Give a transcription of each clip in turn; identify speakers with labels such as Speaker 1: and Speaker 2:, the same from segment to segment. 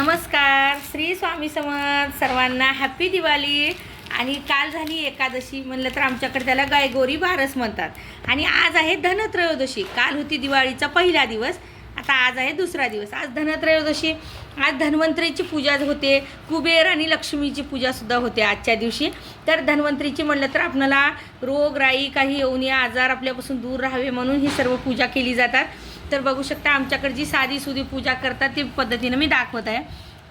Speaker 1: नमस्कार श्री स्वामी समर्थ सर्वांना हॅपी दिवाळी. आणि काल झाली एकादशी म्हणलं तर आमच्याकडे त्याला गायगोरी बारस म्हणतात. आणि आज आहे धनत्रयोदशी. काल होती दिवाळीचा पहिला दिवस आता आज आहे दुसरा दिवस. आज धनत्रयोदशी आज धन्वंतरीची पूजा होते. कुबेर आणि लक्ष्मीची पूजासुद्धा होते आजच्या दिवशी. तर धन्वंतरीची म्हणलं तर आपल्याला रोगराई काही येऊ नये आजार आपल्यापासून दूर राहावे म्हणून ही सर्व पूजा केली जातात. तर बघू शकता आमच्याकडे जी साधी सुधी पूजा करतात ती पद्धतीनं मी दाखवत आहे.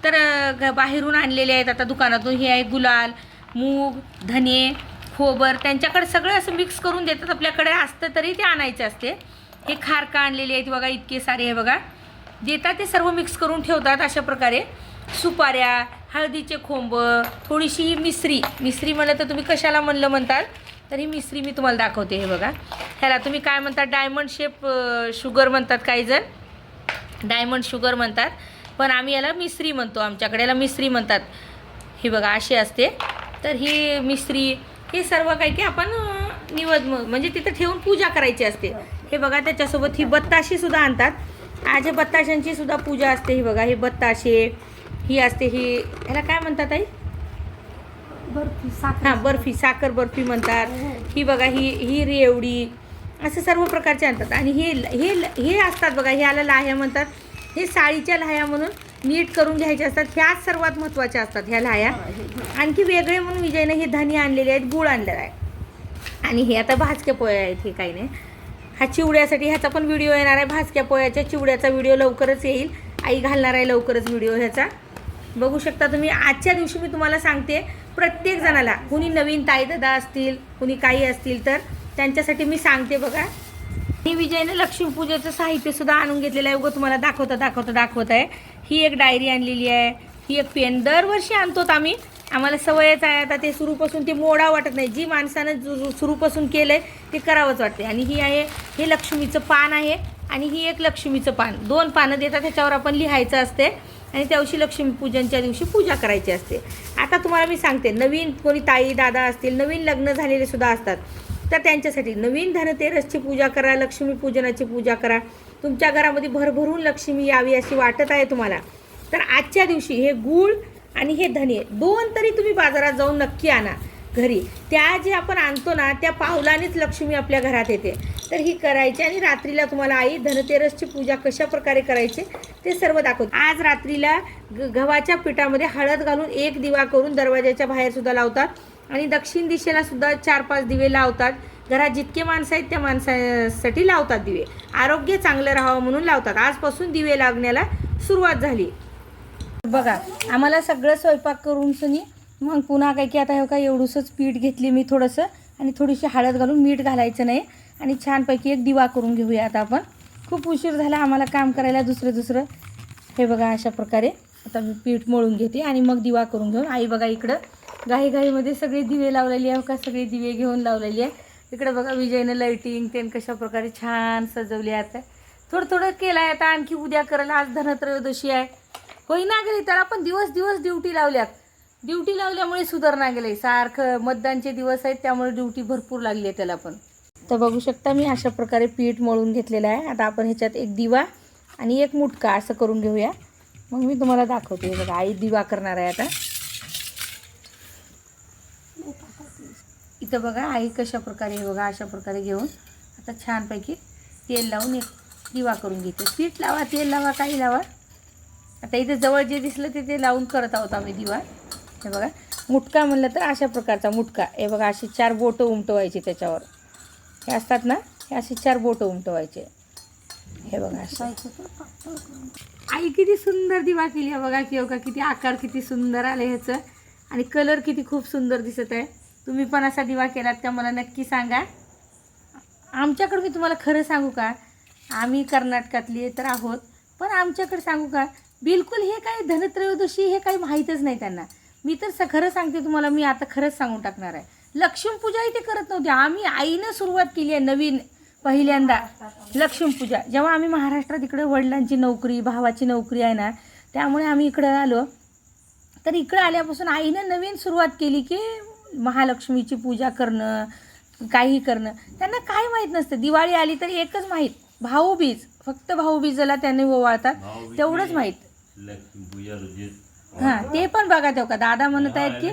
Speaker 1: तर घ- बाहेरून आणलेले आहेत आता दुकानातून. हे आहे गुलाल मूग धने खोबर. त्यांच्याकडे सगळं असं मिक्स करून देतात. आपल्याकडे असतं तरी ते आणायचे असते. हे खारका आणलेले आहेत बघा इतके सारे हे बघा. देतात ते सर्व मिक्स करून ठेवतात अशा प्रकारे. सुपाऱ्या हळदीचे खोंब थोडीशी मिसरी. मिसरी म्हणलं तर तुम्ही कशाला म्हणलं म्हणताल? तर ही मिश्री मी तुम्हाला दाखवते हे बघा. ह्याला तुम्ही काय म्हणतात डायमंड शेप शुगर म्हणतात काही जण. डायमंड शुगर म्हणतात. पण आम्ही याला मिसरी म्हणतो. आमच्याकडे याला मिसरी म्हणतात. ही बघा अशी असते. तर ही मिसरी हे सर्व काही की आपण अं, निवद म्हणजे तिथं ठेवून पूजा करायची असते. हे बघा त्याच्यासोबत ही बत्ताशीसुद्धा आणतात. आज बत्ताशांचीसुद्धा बत्ताशांची सुद्धा पूजा असते ही बघा हे बत्ताशे ही असते ही ह्याला काय म्हणतात आई
Speaker 2: बर्फी साखर
Speaker 1: हां बर्फी साखर बर्फी म्हणतात. ही बघा ही ही रेवडी असे सर्व प्रकारचे आणतात. आणि हे हे हे असतात बघा ह्याला लाह्या म्हणतात. हे साळीच्या लाह्या म्हणून नीट करून घ्यायच्या असतात. ह्याच सर्वात महत्त्वाच्या असतात ह्या लाह्या. आणखी वेगळे म्हणून विजयने हे धान्य आणलेले आहेत गुळ आणलेला आहे. आणि हे आता भाजक्या पोळ्या आहेत हे काही नाही. हा चिवड्यासाठी ह्याचा पण व्हिडिओ येणार आहे. भाजक्या पोळ्याच्या चिवड्याचा व्हिडिओ लवकरच येईल. आई घालणार आहे लवकरच व्हिडिओ ह्याचा. बघू शकता तुम्ही आजच्या दिवशी मी तुम्हाला सांगते प्रत्येक जणाला कुणी नवीन ताईदादा असतील कुणी काही असतील तर त्यांच्यासाठी मी सांगते बघा. मी विजयने लक्ष्मीपूजेचं साहित्यसुद्धा आणून घेतलेलं आहे. उगं तुम्हाला दाखवता दाखवता दाखवत आहे. ही एक डायरी आणलेली आहे. ही एक पेन. दरवर्षी आणतोत आम्ही. आम्हाला सवयच आहे. आता ते सुरूपासून ते मोडा वाटत नाही. जी माणसानं जु- सुरूपासून केलं आहे ते करावंच वाटते आणि ही आहे हे लक्ष्मीचं पान आहे. आणि ही एक लक्ष्मीचं पान. दोन पानं देतात त्याच्यावर आपण लिहायचं असते आणि त्या दिवशी लक्ष्मीपूजनच्या दिवशी पूजा करायची असते. आता तुम्हाला मी सांगते नवीन कोणी ताई दादा असतील नवीन लग्न झालेले सुद्धा असतात. तर त्यांच्यासाठी नवीन धनतेरसची पूजा करा लक्ष्मीपूजनाची पूजा करा. तुमच्या घरामध्ये भरभरून लक्ष्मी यावी अशी वाटत आहे तुम्हाला. तर आजच्या दिवशी हे गूळ आणि हे धने दोन तरी तुम्ही बाजारात जाऊन नक्की आणा. घरी. त्या जे आपण आणतो ना त्या पावलानेच लक्ष्मी आपल्या घरात येते. तर ही करायची आणि रात्रीला तुम्हाला आई धनतेरसची पूजा कशा प्रकारे करायची ते सर्व दाखवते. आज रात्रीला ग- गव्हाच्या पिठामध्ये हळद घालून एक दिवा करून दरवाजाच्या बाहेर सुद्धा लावतात आणि दक्षिण दिशेला सुद्धा चार पाच दिवे लावतात. घरात जितके माणसं आहेत त्या माणसासाठी लावतात दिवे. आरोग्य चांगलं राहावं म्हणून लावतात. आजपासून दिवे लागण्याला सुरुवात झाली. बघा आम्हाला सगळं स्वयंपाक करून सुनी मग पुन्हा काय की आता हे काय एवढंसंच पीठ घेतली मी थोडंसं आणि थोडीशी हळद घालून मीठ घालायचं नाही. आणि छानपैकी एक दिवा करून घेऊया आता आपण. खूप उशीर झाला आम्हाला काम करायला दुसरं दुसरं. हे बघा अशा प्रकारे. आता मी पीठ मळून घेते आणि मग दिवा करून घेऊन. आई बघा इकडं. घाईघाईमध्ये सगळे दिवे लावलेली आहे का सगळे दिवे घेऊन लावलेली आहे इकडं बघा विजयनं लाईटिंग तेन कशा प्रकारे छान सजवली आता. थोडं थोडं केलं आहे आता. आणखी उद्या करायला. आज धनत्रयोदशी आहे. होईना गेली त्याला पण दिवस दिवस ड्युटी लावल्यात. ड्युटी लावल्यामुळे सुधारणा गेले सारखं मतदानचे दिवस आहेत त्यामुळे ड्युटी भरपूर लागली आहे त्याला पण. तर बघू शकता मी अशा प्रकारे पीठ मळून घेतलेलं आहे. आता आपण ह्याच्यात एक दिवा आणि एक मुटका असं करून घेऊया. मग मी तुम्हाला दाखवते. बघा आई दिवा करणार आहे आता. इथं बघा आई कशा प्रकारे बघा अशा प्रकारे घेऊन आता छानपैकी तेल लावून एक दिवा करून घेते. पीठ लावा तेल लावा काही लावा. आता इथे जवळ जे दिसलं ते ते लावून करत आहोत आम्ही दिवा. हे बघा. मुटका म्हणलं तर अशा प्रकारचा मुटका. हे बघा अशी चार बोटं उमटवायची त्याच्यावर. हे असतात ना हे असे चार बोटं उमटवायचे. हे बघा आई किती सुंदर दिवा केली आहे बघा की हो बघा किती आकार किती सुंदर आले ह्याचं. आणि कलर किती खूप सुंदर दिसत आहे. तुम्ही पण असा दिवा केलात का? मला नक्की सांगा. आमच्याकडे मी तुम्हाला खरं सांगू का? आम्ही कर्नाटकातली तर आहोत. पण आमच्याकडे सांगू का? बिलकुल हे काय धनत्रयोदशी हे काही माहीतच नाही त्यांना. मी तर स खरं सांगते तुम्हाला मी आता खरंच सांगून टाकणार आहे. लक्ष्मीपूजा इथे करत नव्हते. आम्ही आईनं सुरुवात केली आहे नवीन पहिल्यांदा. लक्ष्मीपूजा. जेव्हा आम्ही महाराष्ट्रात इकडे वडिलांची नोकरी भावाची नोकरी आहे ना त्यामुळे आम्ही इकडं आलो. तर इकडं आल्यापासून आईनं नवीन सुरुवात केली की महालक्ष्मीची पूजा करणं काही करणं. त्यांना काय माहीत नसतं. दिवाळी आली तर एकच माहीत. भाऊबीज. फक्त भाऊबीजाला त्यांनी ओवाळतात. तेवढंच माहीत. हा ते पण बघा तेव्हा का. दादा म्हणत आहेत की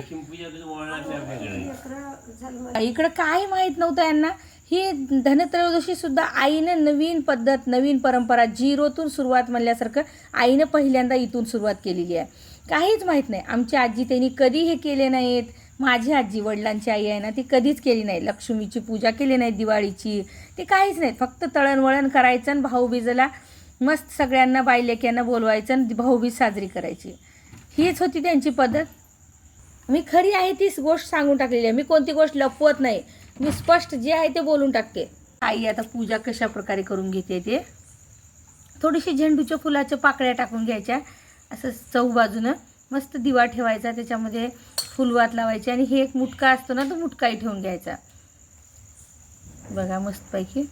Speaker 1: इकडं काय माहीत नव्हतं यांना. ही धनत्रयोदशी सुद्धा आईनं नवीन पद्धत नवीन परंपरा झिरोतून सुरुवात म्हणल्यासारखं आईनं पहिल्यांदा इथून सुरुवात केलेली आहे. काहीच माहीत नाही. आमची आजी त्यांनी कधी हे केले नाहीत? माझी आजी वडिलांची आई आहे ना ती कधीच केली नाही. लक्ष्मीची पूजा केली नाही दिवाळीची. ते काहीच नाही. फक्त तळणवळण करायचं आणि भाऊबीजेला मस्त सगळ्यांना बायलेक्यांना बोलवायचं आणि भाऊबीज साजरी करायची. हीच होती त्यांची पद्धत. मी खरी आहे तीच गोष्ट सांगून टाकलेली आहे. मी कोणती गोष्ट लपवत नाही. मी स्पष्ट जे आहे ते बोलून टाकते. आई आता पूजा कशा प्रकारे करून घेते ते? थोडीशी झेंडूच्या फुलाच्या पाकळ्या टाकून घ्यायच्या. असं चौ बाजूनं मस्त दिवा ठेवायचा. त्याच्यामध्ये फुलवात लावायची आणि हे एक मुटका असतो ना तो मुटकाही ठेवून घ्यायचा. बघा मस्तपैकी.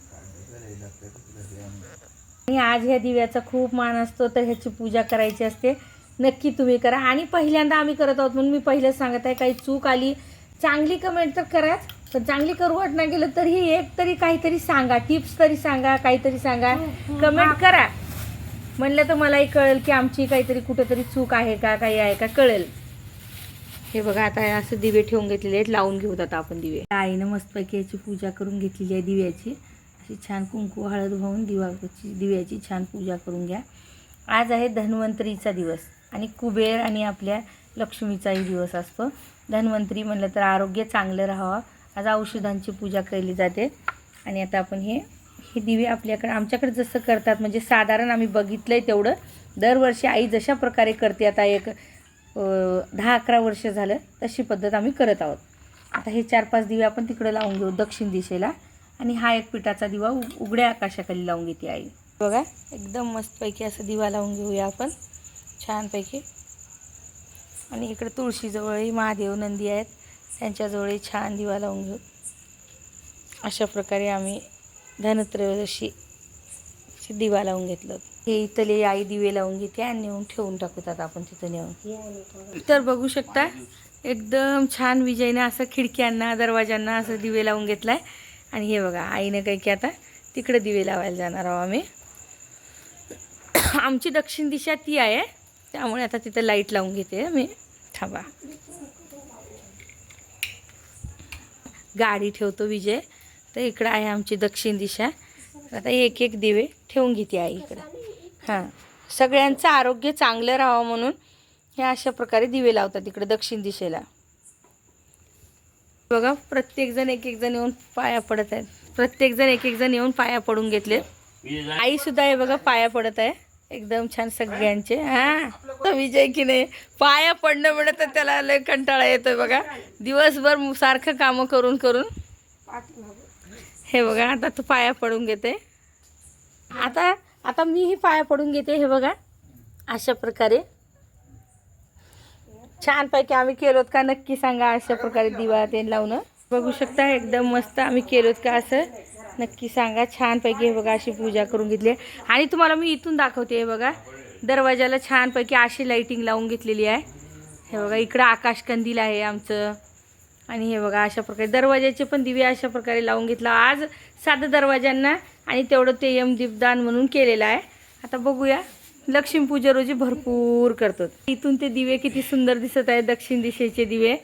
Speaker 1: आणि आज ह्या दिव्याचा खूप मान असतो तर ह्याची पूजा करायची असते. नक्की तुम्ही करा. आणि पहिल्यांदा आम्ही करत आहोत म्हणून मी पहिलंच सांगत आहे काही चूक आली चांगली कमेंट तर कराच पण चांगली करू वाटणं गेलं तरी एक तरी काहीतरी सांगा टिप्स तरी सांगा काहीतरी सांगा. कमेंट करा. म्हणलं तर मलाही कळेल की आमची काहीतरी कुठेतरी चूक आहे का काही आहे का कळेल. हे बघा आता हे असं दिवे ठेवून घेतलेले आहेत लावून घेऊत आता आपण दिवे. आईनं मस्तपैकी याची पूजा करून घेतलेली आहे दिव्याची. अशी छान कुंकू हळद वाहून दिवाची दिव्याची छान पूजा करून घ्या. आज आहे धन्वंतरीचा दिवस. आणि कुबेर आणि आपल्या लक्ष्मीचाही दिवस असतो. धन्वंतरी म्हणलं तर आरोग्य चांगलं राहावं. आज औषधांची पूजा केली जाते. आणि आता आपण हे हे दिवे आपल्याकडे आमच्याकडे जसं करतात म्हणजे साधारण आम्ही बघितलं आहे तेवढं. दरवर्षी आई जशा प्रकारे करते आता एक दहा अकरा वर्ष झालं तशी पद्धत आम्ही करत आहोत. आता हे चार पाच दिवे आपण तिकडं लावून घेऊ दक्षिण दिशेला. आणि हा एक पिठाचा दिवा उ उघड्या आकाशाखाली लावून घेते आई. बघा एकदम मस्तपैकी असं दिवा लावून घेऊया आपण. छानपैकी. आणि इकडे तुळशीजवळही महादेव नंदी आहेत. त्यांच्याजवळही छान दिवा लावून घेऊ. अशा प्रकारे आम्ही धनत्रयोदशी दिवा लावून घेतलं. हे इथले आई दिवे लावून घेते आणि नेऊन ठेवून टाकतात आपण तिथं नेऊन. तर बघू शकता एकदम छान विजयनं असं खिडक्यांना दरवाजांना असं दिवे लावून घेतलाय. आणि हे बघा आईनं काही की आता तिकडे दिवे लावायला जाणार आहोत आम्ही. आमची दक्षिण दिशा ती आहे. त्यामुळे आता तिथं लाइट लावून घेते मी. थांबा. गाडी ठेवतो विजय. तर इकडं आहे आमची दक्षिण दिशा. आता एक एक दिवे ठेवून घेते आई इकडं. हां. सगळ्यांचं आरोग्य चांगलं राहावं म्हणून हे अशा प्रकारे दिवे लावतात इकडे दक्षिण दिशेला. बघा प्रत्येकजण एक एक जण येऊन पाया पडत आहेत. प्रत्येकजण एक एक जण येऊन पाया पडून घेतले आई सुद्धा हे बघा पाया पडत आहे. एकदम छान सगळ्यांचे. हा. विजय की नाही? पाया पडणं म्हणत तर त्याला लय कंटाळा येतोय बघा. दिवसभर सारखं कामं करून करून. हे बघा आता तू पाया पडून घेते. आता आता मीही पाया पडून घेते हे बघा. अशा प्रकारे. छानपैकी आम्ही केलोत का नक्की सांगा अशा प्रकारे दिवा ते लावणं. बघू शकता एकदम मस्त आम्ही केलोत का असं. नक्की सांगा. छानपैकी हे बघा अशी पूजा करून घेतली आहे. आणि तुम्हाला मी इथून दाखवते हे बघा. दरवाजाला छानपैकी अशी लाईटिंग लावून घेतलेली आहे. हे बघा इकडं आकाशकंदील आहे आमचं. आणि हे बघा अशा प्रकारे दरवाजाचे पण दिवे अशा प्रकारे लावून घेतला. आज साधं दरवाजांना आणि तेवढं ते यम दीपदान म्हणून केलेलं आहे. आता बघूया. लक्ष्मीपूजा रोजी भरपूर करतो इथून ते दिवे किती सुंदर दिसत आहे दक्षिण दिशेचे दिवे.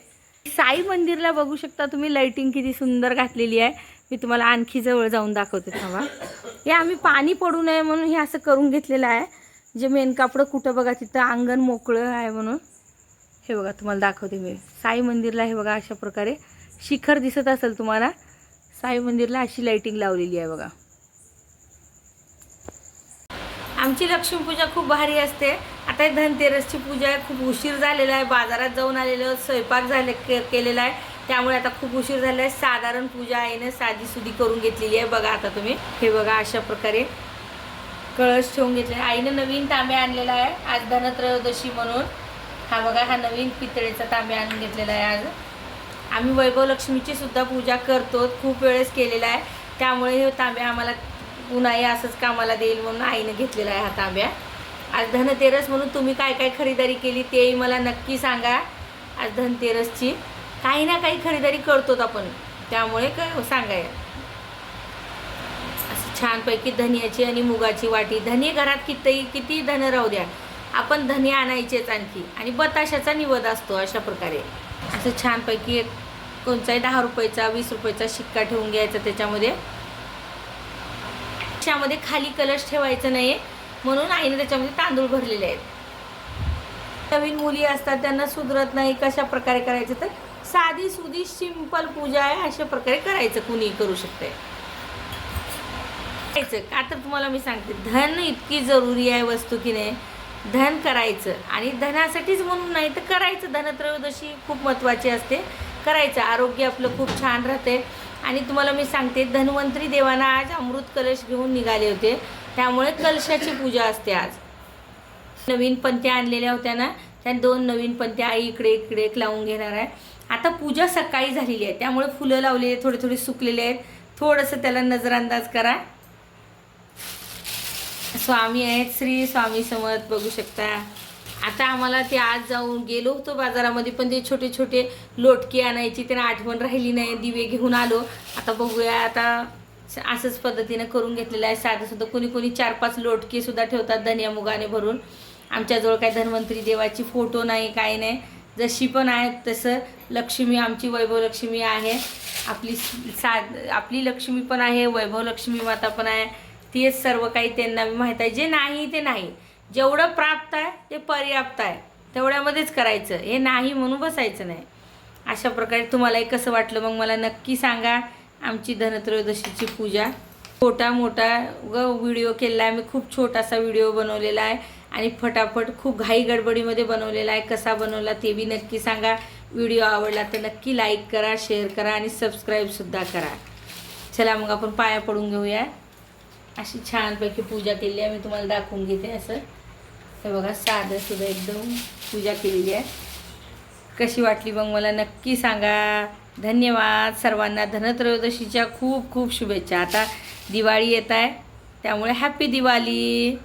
Speaker 1: साई मंदिरला बघू शकता तुम्ही लाइटिंग किती सुंदर घातलेली आहे. मी तुम्हाला आणखी जवळ जाऊन दाखवते थांबा. हे आम्ही पाणी पडू नये म्हणून हे असं करून घेतलेलं आहे. जे मेन कापडं कुठं बघा तिथं अंगण मोकळं आहे म्हणून. हे बघा तुम्हाला दाखवते मी. साई मंदिरला हे बघा अशा प्रकारे शिखर दिसत असेल तुम्हाला. साई मंदिरला अशी लाईटिंग लावलेली आहे बघा. आमची लक्ष्मीपूजा खूप भारी असते. आता धनतेरसची पूजा आहे खूप उशीर झालेला आहे बाजारात जाऊन आलेलो स्वयंपाक झाले के केलेला आहे. त्यामुळे आता खूप उशीर झाला आहे साधारण पूजा आईनं साधीसुधी करून घेतलेली आहे बघा आता तुम्ही. हे बघा अशा प्रकारे कळस ठेवून घेतले आईनं नवीन तांबे आणलेला आहे. आज धनत्रयोदशी म्हणून. हा बघा हा नवीन पितळेचा तांबे आणून घेतलेला आहे आज. आम्ही वैभव लक्ष्मीची सुद्धा पूजा करतो खूप वेळेस केलेला आहे. त्यामुळे हे तांब्या आम्हाला उन्हाळी असंच कामाला देईल म्हणून आईनं घेतलेला आहे हा तांब्या आज धनतेरस म्हणून तुम्ही काय काय खरेदी केली तेही मला नक्की सांगा. आज धनतेरसची. काही ना काही खरीदारी करतोच आपण. त्यामुळे काय हो, सांगाय असं छानपैकी धनियाची आणि मुगाची वाटी. धनी घरात किती किती धन राहू द्या. आपण धने आणायचेच आणखी. आणि बताशाचा निवद असतो अशा प्रकारे. असं छानपैकी एक कोणताही दहा रुपयाचा वीस रुपयाचा शिक्का ठेवून घ्यायचा त्याच्यामध्ये. त्याच्यामध्ये खाली कलश ठेवायचं नाही म्हणून आईने त्याच्यामध्ये तांदूळ भरलेले आहेत. नवीन मुली असतात त्यांना सुधरत नाही कशा प्रकारे करायचं तर साधी सुधी सिंपल पूजा आहे अशा प्रकारे करायचं कुणी करू शकते करायचं. का तर तुम्हाला मी सांगते धन इतकी जरुरी आहे वस्तू की नाही धन करायचं. आणि धनासाठीच म्हणून नाही तर करायचं. धनत्रयोदशी खूप महत्त्वाची असते. करायचं. आरोग्य आपलं खूप छान राहते. आणि तुम्हाला मी सांगते धन्वंतरी देवाना आज अमृत कलश घेऊन निघाले होते. त्यामुळे कलशाची पूजा असते आज. नवीन पंत्या आणलेल्या होत्या ना? त्या दोन नवीन पंत्या आई इकडे इकडे एक लावून घेणार आहे. आता पूजा सकाळी झालेली आहे. त्यामुळे फुलं लावलेली आहेत थोडे थोडे सुकलेले आहेत. थोडंसं त्याला नजरअंदाज करा. स्वामी आहेत श्री स्वामी समर्थ बघू शकता. आता आम्हाला ते आज जाऊन गेलो होतो बाजारामध्ये पण ते छोटे छोटे लोटके आणायची त्यांना आठवण राहिली नाही. दिवे घेऊन आलो. आता बघूया आता असंच पद्धतीनं करून घेतलेलं आहे. साधं सुद्धा कोणी कोणी चार पाच लोटके सुद्धा ठेवतात धनिया मुगाने भरून. आमच्याजवळ काय धन्वंतरी देवाची फोटो नाही काय नाही. जशी पण आहे तसं लक्ष्मी आमची वैभवलक्ष्मी आहे. आपली सा आपली लक्ष्मी पण आहे वैभवलक्ष्मी माता पण आहे. तेच सर्व काही त्यांना माहीत आहे. जे नाही ते नाही. जेवढं प्राप्त आहे ते पर्याप्त आहे. तेवढ्यामध्येच करायचं. हे नाही म्हणून बसायचं नाही. अशा प्रकारे तुम्हालाही कसं वाटलं मग मला नक्की सांगा. आमची धनत्रयोदशीची पूजा. छोटा मोठा ग व्हिडिओ केलेला आहे. मी खूप छोटासा व्हिडिओ बनवलेला आहे. आणि फटाफट खूप घाई गडबडीमध्ये बनवलेला आहे. कसा बनवला ते बी नक्की सांगा. व्हिडिओ आवडला तर नक्की लाईक करा शेअर करा आणि सबस्क्राईबसुद्धा करा. चला मग आपण पाया पडून घेऊया. अशी छानपैकी पूजा केलेली आहे. मी तुम्हाला दाखवून घेते असं. हे बघा साधं सुद्धा एकदम पूजा केलेली आहे. कशी वाटली मग मला नक्की सांगा. धन्यवाद सर्वांना. धनत्रयोदशीच्या खूप खूप शुभेच्छा. आता दिवाळी येत आहे. त्यामुळे हॅपी दिवाळी.